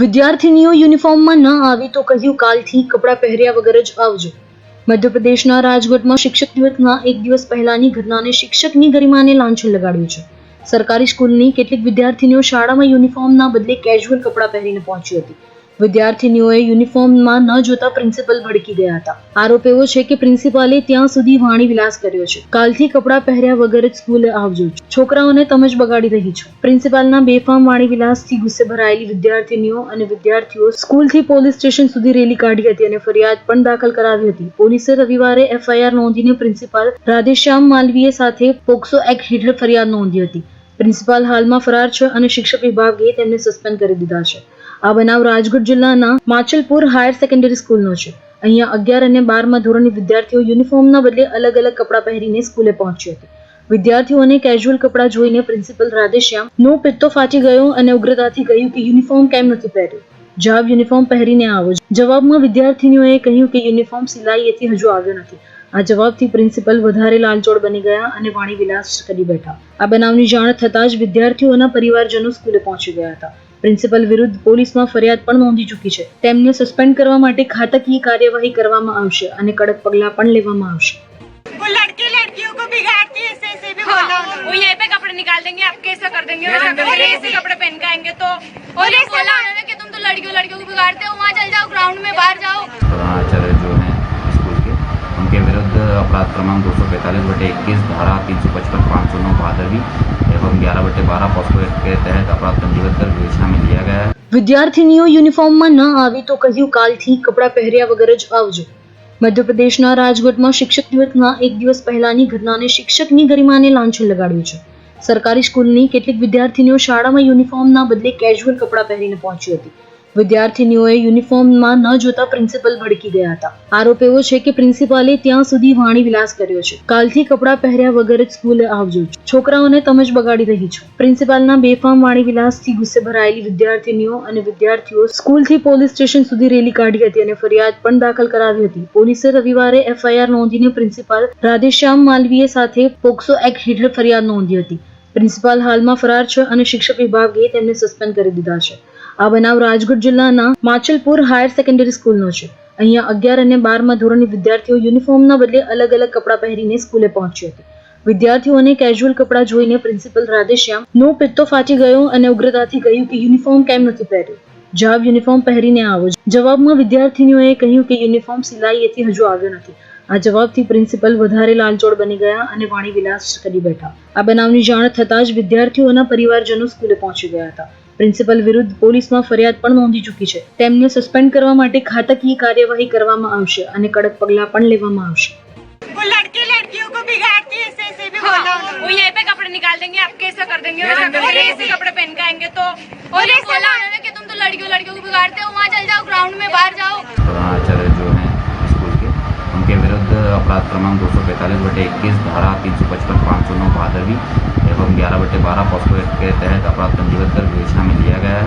વિદ્યાર્થીનીઓ યુનિફોર્મમાં ન આવી તો કહ્યું, કાલથી કપડાં પહેર્યા વગર જ આવજો. મધ્યપ્રદેશના રાજકોટમાં શિક્ષક દિવસના એક દિવસ પહેલાની ઘટનાને શિક્ષકની ગરિમાને લાંછન લગાડ્યું છે. સરકારી સ્કૂલની કેટલીક વિદ્યાર્થીનીઓ શાળામાં યુનિફોર્મના બદલે કેઝ્યુઅલ કપડાં પહેરીને પહોંચી હતી. વિદ્યાર્થીનીઓએ યુનિફોર્મમાં ન જોતા પ્રિન્સિપલ ભડકી ગયા હતા. આરોપ એવો છે કે પ્રિન્સિપાલે ત્યાં સુધી વાણી વિલાસ કર્યો છે. કાલથી કપડાં પહેર્યા વગર જ સ્કૂલે આવજો છોકરાઓને તમે જ બગાડી રહી છો. પ્રિન્સિપાલના બેફામ વાણી વિલાસથી ગુસ્સે ભરાયેલી વિદ્યાર્થીનીઓ અને વિદ્યાર્થીઓ સ્કૂલથી પોલીસ સ્ટેશન સુધી રેલી કાઢી હતી અને ફરિયાદ પણ દાખલ કરાવી હતી. પોલીસે રવિવારે એફઆઈઆર નોંધીને પ્રિન્સિપાલ રાધેશ્યામ માલવીય સાથે પોક્સો એક્ટ હેઠળ ફરિયાદ નોંધી હતી. પ્રિન્સિપાલ હાલમાં ફરાર છે અને શિક્ષક વિભાગે તેમને સસ્પેન્ડ કરી દીધા છે. આ બનાવ રાજકોટ જિલ્લાના માછલપુર હાયર સેકન્ડરી સ્કૂલનો છે. અહીંયા અગિયાર અને બારમાં ધોરણની વિદ્યાર્થીઓ યુનિફોર્મના બદલે અલગ અલગ કપડાં પહેરીને સ્કૂલે પહોંચી હતી. વિદ્યાર્થીઓને કેઝ્યુઅલ કપડાં જોઈને પ્રિન્સિપલ રાધેશ્યામ નો પિત્તો ફાટી ગયો અને ઉગ્રતાથી કહ્યું કે યુનિફોર્મ કેમ નથી પહેર્યું? જવાબ, યુનિફોર્મ પહેરીને આવો જવાબમાં વિદ્યાર્થીનીઓએ કહ્યું કે યુનિફોર્મ સિલાઈએથી હજુ આવ્યો નથી. આ જવાબથી પ્રિન્સિપલ વધારે લાલચોળ બની ગયા અને વાણી વિલાસ કરી બેઠા. આ બનાવની જાણ થતાં જ વિદ્યાર્થીઓના પરિવારજનો સ્કૂલે પહોંચી ગયા હતા. પ્રિન્સિપલ વિરુદ્ધ પોલીસમાં ફરિયાદ પણ નોંધી ચૂકી છે તેમને સસ્પેન્ડ કરવા માટે ખાતકીય કાર્યવાહી કરવામાં આવશે અને કડક પગલાં પણ લેવામાં આવશે वो लड़के लड़कियों को बिगाड़ती है ऐसे ऐसे भी बोला हाँ, वो यहीं पे कपड़े निकाल देंगे आप कैसा कर देंगे वैसा कर देंगे ऐसे कपड़े पहन के आएंगे तो और ये बोला उन्होंने कि तुम तो लड़कियों लड़कियों को बिगाड़ते हो वहाँ चल जाओ ग्राउंड में बाहर जाओ अपराध क्रमांक दो सौ पैंतालीस बटे इक्कीस धारा तीन सौ पचपन पाँच सौ नौ भादरवी एवं ग्यारह बटे बारह पॉस्को एक्ट के तहत अपराध पंजीबद्ध कर विवेचना में लिया गया है વિદ્યાર્થીનીઓ યુનિફોર્મમાં ન આવી તો કહ્યું કાલથી કપડાં પહેર્યા વગર જ આવજો મધ્યપ્રદેશના રાજકોટમાં શિક્ષક દિવસના એક દિવસ પહેલાની ઘટનાને શિક્ષકની ગરિમાને લાંછન લગાડ્યું છે સરકારી સ્કૂલની કેટલીક વિદ્યાર્થીનીઓ શાળામાં યુનિફોર્મના બદલે કેઝ્યુઅલ કપડાં પહેરીને પહોંચી હતી વિદ્યાર્થીનીઓએ યુનિફોર્મમાં ન જોતા પ્રિન્સિપલ ભડકી ગયા હતા. આરોપ એવો છે કે પ્રિન્સિપાલે ત્યાં સુધી વાણી વિલાસ કર્યો છે. કાલથી કપડાં પહેર્યા વગર જ સ્કૂલે આવજો છોકરાઓને તમે જ બગાડી રહી છો. પ્રિન્સિપાલના બેફામ વાણી વિલાસથી ગુસ્સે ભરાયેલી વિદ્યાર્થીનીઓ અને વિદ્યાર્થીઓ સ્કૂલથી પોલીસ સ્ટેશન સુધી રેલી કાઢી હતી અને ફરિયાદ પણ દાખલ કરાવી હતી. પોલીસે રવિવારે એફઆઈઆર નોંધીને પ્રિન્સિપાલ રાધેશ્યામ માલવીય સાથે પોક્સો એક્ટ હેઠળ ફરિયાદ નોંધી હતી. પ્રિન્સિપાલ હાલમાં ફરાર છે અને શિક્ષક વિભાગે તેમને સસ્પેન્ડ કરી દીધા છે. આ બનાવ રાજકોટ જિલ્લાના માછલપુર હાયર સેકન્ડરી સ્કૂલનો છે. અહીંયા અગિયાર અને બારમાં ધોરણની વિદ્યાર્થીઓ યુનિફોર્મના બદલે અલગ અલગ કપડાં પહેરીને સ્કૂલે પહોંચી હતી. વિદ્યાર્થીઓને કેઝ્યુઅલ કપડાં જોઈને પ્રિન્સિપલ રાધેશ્યામ, નો પિત્તો ફાટી ગયો અને ઉગ્રતાથી કહ્યું કે યુનિફોર્મ કેમ નથી પહેર્યું? જવાબ યુનિફોર્મ પહેરીને આવો. જવાબમાં વિદ્યાર્થીનીઓએ કહ્યું કે યુનિફોર્મ સિલાઈએથી હજુ આવ્યો નથી. આ જવાબથી પ્રિન્સિપલ વધારે લાલચોળ બની ગયા અને વાણી વિલાસ કરી બેઠા. આ બનાવની જાણ થતાં જ વિદ્યાર્થીઓના પરિવારજનો સ્કૂલે પહોંચી ગયા હતા. પ્રિન્સિપલ વિરુદ્ધ પોલીસમાં ફરિયાદ પણ નોંધી ચૂકી છે તેમને સસ્પેન્ડ કરવા માટે ખાતકીય કાર્યવાહી કરવામાં આવશે અને કડક પગલાં પણ લેવામાં આવશે वो लड़के लड़कियों को बिगाड़ती है ऐसे ऐसे भी बोला हाँ, उन्होंने वो यहीं पे कपड़े निकाल देंगे आप कैसा कर देंगे वैसा कर देंगे ऐसे कपड़े पहन के आएंगे तो और ये बोला उन्होंने कि तुम तो लड़कियों लड़कियों को बिगाड़ते हो वहाँ चल जाओ ग्राउंड में बाहर जाओ अपराध क्रमांक दो सौ पैंतालीस बटे इक्कीस धारा तीन सौ पचपन पाँच सौ नौ भादरवी एवं ग्यारह बटे बारह पॉस्को एक्ट के तहत अपराध पंजीबद्ध कर विवेचना में लिया गया है